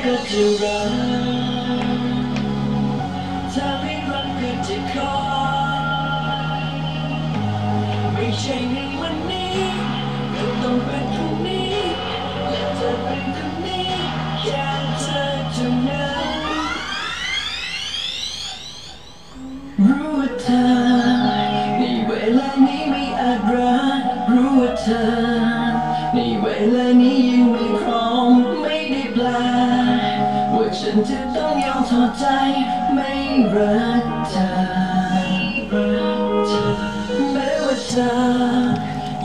ก็จะรักถ้าไม่รักก็จะคอยไม่ใช่ในวันนี้ก็ต้องเป็นพรุ่งนี้ และจะเป็นคนนี้แค่เธอเท่านั้น ฉันจะต้องยอมถอดใจไม่รักเธอรักเธอแม้ว่าเธอ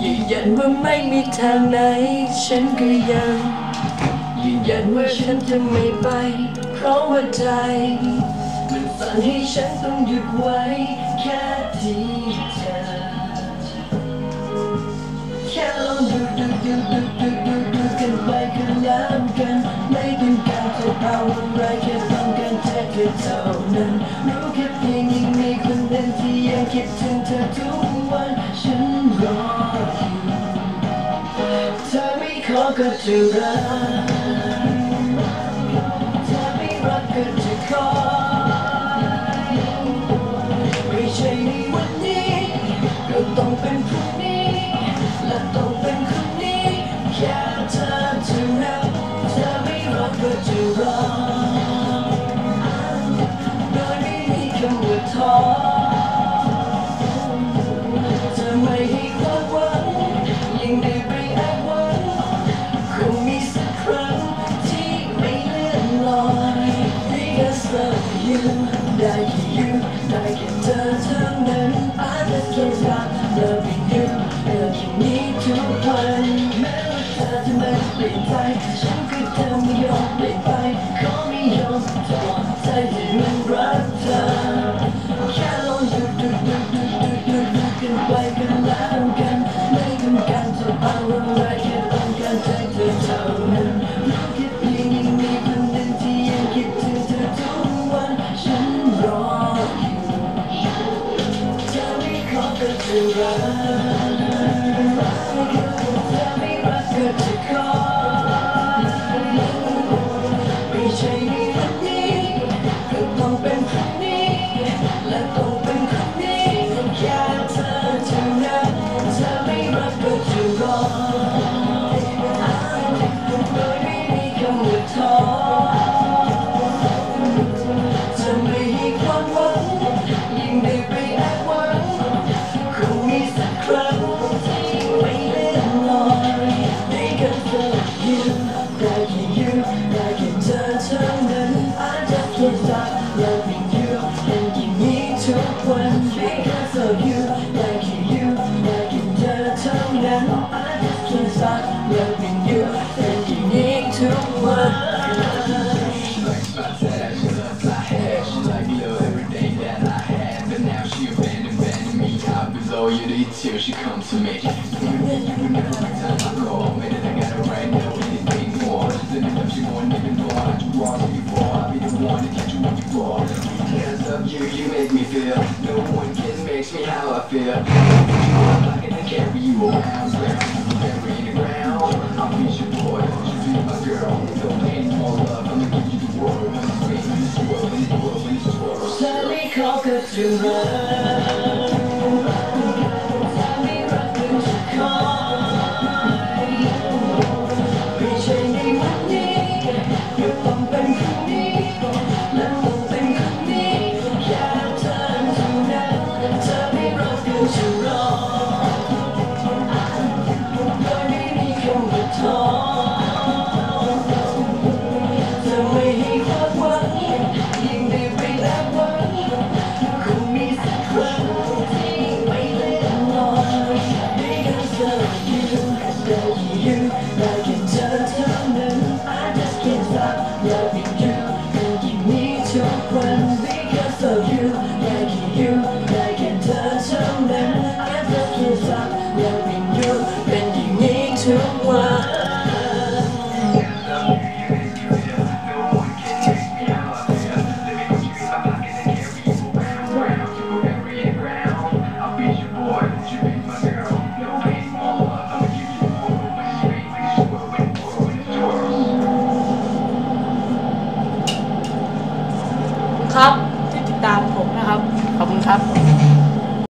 ยืนยันว่าไม่มีทางไหน ฉันก็ยังยืนยันว่าฉันจะไม่ไป เพราะว่าใจ มันสั่งให้ฉันต้องหยุดไว้แค่ที่เธอแค่ ยังคิดถึงเธอทุกวันฉันรออยู่เธอไม่ขอก็จะรัก ลี่ยนใจฉันก็จะไม่ยอมเปลี่ยนไปขอไม่ยอมจะวางใจที่มันรักเธอแค่ลองดูดูดูดูดูดูดูกันไปกันแล้วกันไม่ต้องการจะเอาอะไรแค่ต้องการใจเธอเท่านั้นรู้แค่เพียงยังมีคนหนึ่งที่ยังคิดถึงเธอทุกวันฉันรออยู่เธอไม่ขอก็จะรัก Cause I love you. and you need to one Because of you, like you, you, like you did to me Cause I love you and you need to one She likes my tash, she loves my hair She like love every day that I had But now she abandoned, me I was all you need till she comes to me You never make time I call, minute I gotta me how I feel. I can carry you around, bury in the ground. I'll be your boy, you be my girl. No pain, more love. I'ma give you the world. Bring this world, this